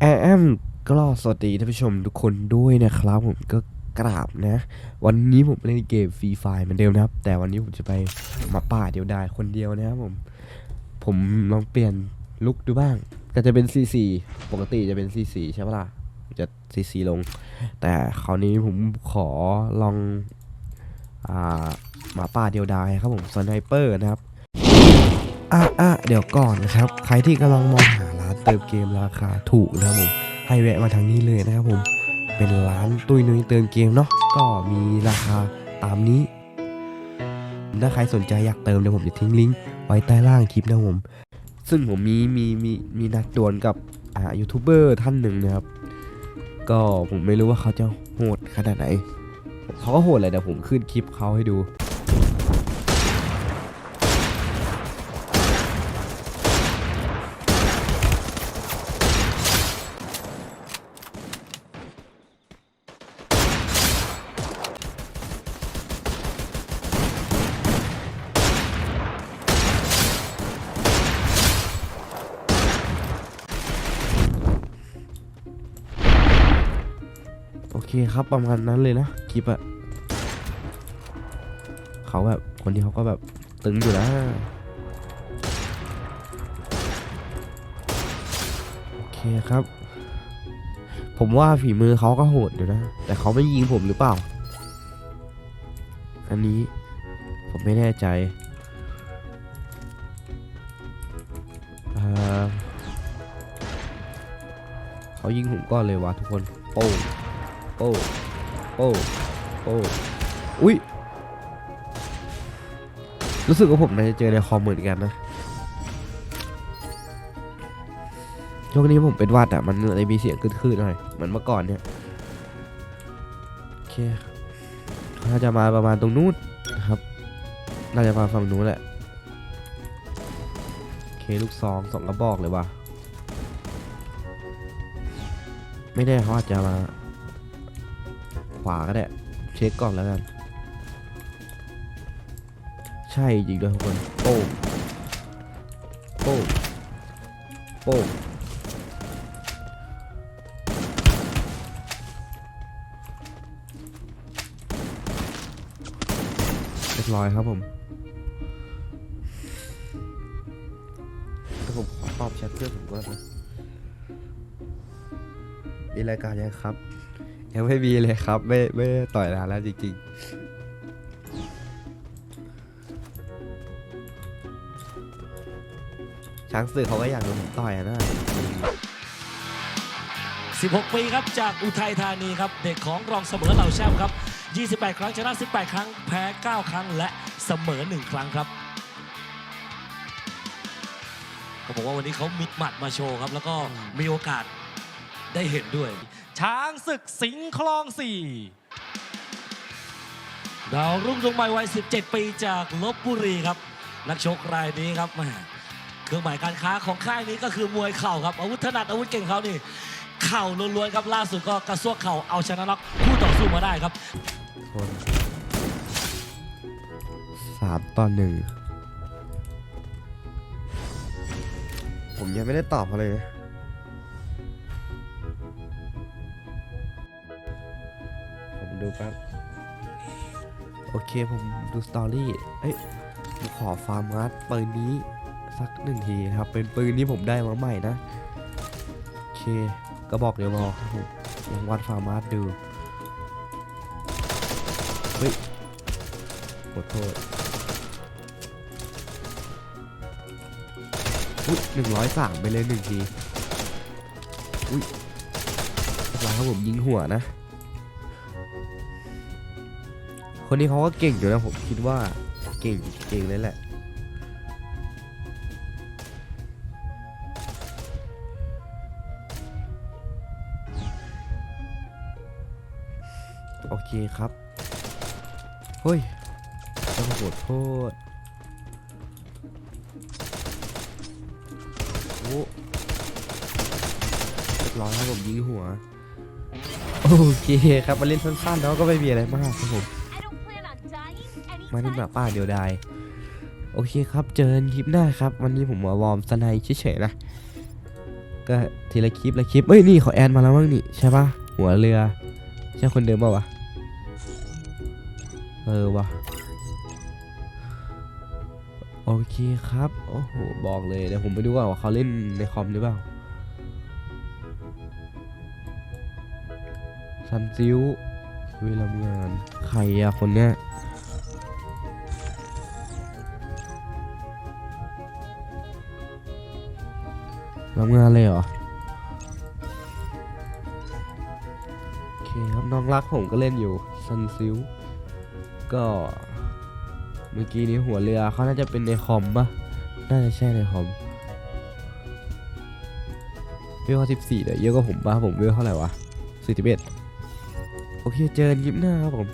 แอมก็สวัสดีท่านผู้ชมทุกคนด้วยนะครับ ผมก็กราบนะ วันนี้ผมเล่นเกมฟรีไฟเหมือนเดิมนะครับ แต่วันนี้ผมจะไปมาป่าเดียวดายคนเดียวนะครับผม ผมลองเปลี่ยนลุคดูบ้าง ก็จะเป็น C4 ปกติจะเป็น C4 ใช่ปะล่ะจะ C4 ลง แต่คราวนี้ผมขอลองอ่ามาป่าเดียวดายครับผมสไนเปอร์นะครับอะอะเดี๋ยวก่อนนะครับ ใครที่กำลังมองหา เติมเกมราคาถูกนะครับผมให้แวะมาทางนี้เลยนะครับผมเป็นร้านตุ้ยนุ้ยเติมเกมเนาะก็มีราคาตามนี้ ถ้าใครสนใจอยากเติมเดี๋ยวผมจะทิ้งลิงก์ไว้ใต้ล่างคลิปนะผม ซึ่งผมมีมีมีมีนัดดวลกับอ่ายูทูบเบอร์ท่านหนึ่งนะครับ ก็ผมไม่รู้ว่าเขาจะโหดขนาดไหนเขาก็โหดเลยเดี๋ยวผมขึ้นคลิปเขาให้ดู โอเคครับประมาณนั้นเลยนะคลิปอะเขาแบบคนที่เขาก็แบบตึงอยู่นะโอเคครับ ผมว่าฝีมือเขาก็โหดอยู่นะ แต่เขาไม่ยิงผมหรือเปล่า อันนี้ผมไม่แน่ใจเอ่อเขายิงผมก่อนเลยวะทุกคนโป้ โอ้โอ้โอ้อุ้ยรู้สึกว่าผมน่าจะเจอในคอมเหมือนกันนะช่วงนี้ผมเป็นวัดอะ มันเลยมีเสียงขึ้นๆหน่อยเหมือนเมื่อก่อนเนี่ยโอเคน่าจะมาประมาณตรงนู้นนะครับ น่าจะมาฝั่งนู้นแหละโอเคลูกซองสองกระบอกเลยว่ะไม่ได้เขาอาจจะมา ขวาก็ได้ เช็คก่อนแล้วกัน ใช่จริงด้วยทุกคนโป้โป้โป้เรียบร้อยครับผมถ้าผมขอตอบแชทเพื่อนผมก่อนนะมีรายการยังครับ ยังไม่มีเลยครับ ไม่ไม่ต่อยนานแล้วจริงๆช้างศึกเขาก็อยากโดนผมต่อยอะนะ16 ปีครับจากอุทัยธานีครับ เด็กของรองเสมอเหล่าแชมป์ครับ 28 ครั้งชนะ 18 ครั้ง แพ้ 9 ครั้งและเสมอ 1 ครั้งครับเขาบอกว่าวันนี้เขามีหมัดมาโชว์ครับ แล้วก็มีโอกาส ได้เห็นด้วย ช้างศึกสิงห์คลองสี่ดาวรุ่งดวงใหม่วัย 17 ปีจากลบบุรีครับ นักชกรายนี้ครับแหมเครื่องหมายการค้าของค่ายนี้ก็คือมวยเข่าครับ อาวุธถนัดอาวุธเก่งเขานี่ เข่าล้วนๆครับล่าสุดก็กระซวกเข่าเอาชนะน็อกคู่ต่อสู้มาได้ครับคนสามต่อหนึ่งผมยังไม่ได้ตอบเขาเลยนะ ดูแป๊บ โอเคผมดูสตอรี่ เอ้ยผมขอฟาร์มรัดปืนนี้สักหนึ่งทีครับ เป็นปืนที่ผมได้มาใหม่นะ โอเคก็บอกเดี๋ยวบอครับผมลองวัดฟาร์มรัดดู เฮ้ยขอโทษอุ้ยหนึ่งร้อยสามไปเลยหนึ่งที อุ้ยเรียบร้อยครับผมยิงหัวนะ คนนี้เขาก็เก่งอยู่นะผมคิดว่าเก่งเก่งเลยแหละโอเคครับเฮ้ยต้องขอโทษโอ้เรียบร้อยครับผมยิงหัว โอเคครับมาเล่นสั้นๆแล้วก็ไม่มีอะไรมากครับผม มาเล่นหมาป่าเดียวดายโอเคครับ เจอกันคลิปหน้าครับ วันนี้ผมมาวอร์มสไนเฉยๆนะ ก็ทีละคลิปละคลิปเอ้ยนี่เขาแอนมาแล้วมั้งนี่ใช่ปะหัวเรือ ใช่คนเดิมเปล่าวะ เออวะโอเคครับ โอ้โห บอกเลยเดี๋ยวผมไปดูก่อนว่าเขาเล่นในคอมหรือเปล่าซันซิวเวลางานใครอะคนเนี้ย รับงานเลยเหรอ โอเคครับน้องรักผมก็เล่นอยู่ซันซิลก็เมื่อกี้นี้หัวเรือเขาน่าจะเป็นในคอมปะน่าจะใช่ในคอมเวลสิบสี่เดี๋ยวเยอะกว่าผมปะผมเวลเท่าไหร่วะสี่สิบเอ็ดโอเคเจอกันยิปหน้าครับผม